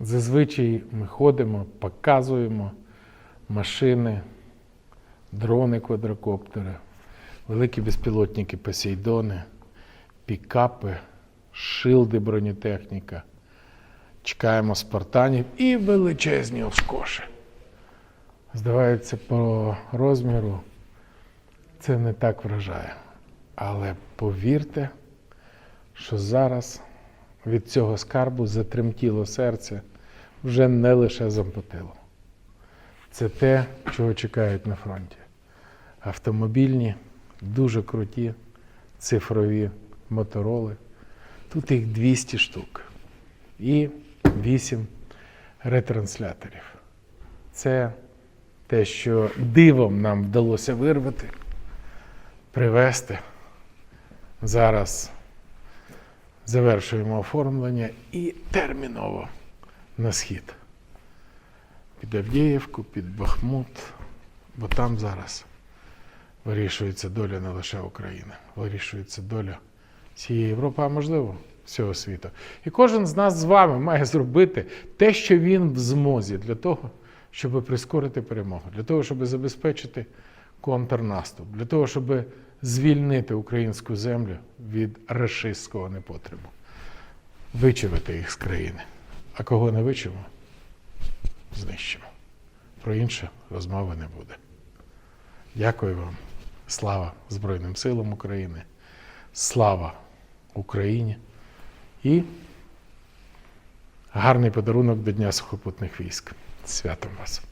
Зазвичай ми ходимо, показуємо машини, дрони квадрокоптери, великі безпілотники Посейдони, пікапи, шилди бронетехніка. Чекаємо спартанів і величезні оскоші. Здавається, по розміру це не так вражає. Але повірте, що зараз від цього скарбу затремтіло серце вже не лише зампотило. Це те, чого чекають на фронті. Автомобільні, дуже круті, цифрові мотороли. Тут їх 200 штук. І 8 ретрансляторів. Це те, що дивом нам вдалося вирвати, привезти. Зараз завершуємо оформлення і терміново на схід. Під Авдіївку, під Бахмут, бо там зараз вирішується доля не лише України, вирішується доля всієї Європи, а можливо, всього світу. І кожен з нас з вами має зробити те, що він в змозі для того, щоб прискорити перемогу, для того, щоб забезпечити контрнаступ, для того, щоб звільнити українську землю від рашистського непотребу, вичавити їх з країни. А кого не вичимо, знищимо. Про інше розмови не буде. Дякую вам. Слава Збройним силам України. Слава Україні і гарний подарунок до Дня сухопутних військ. Святом вас!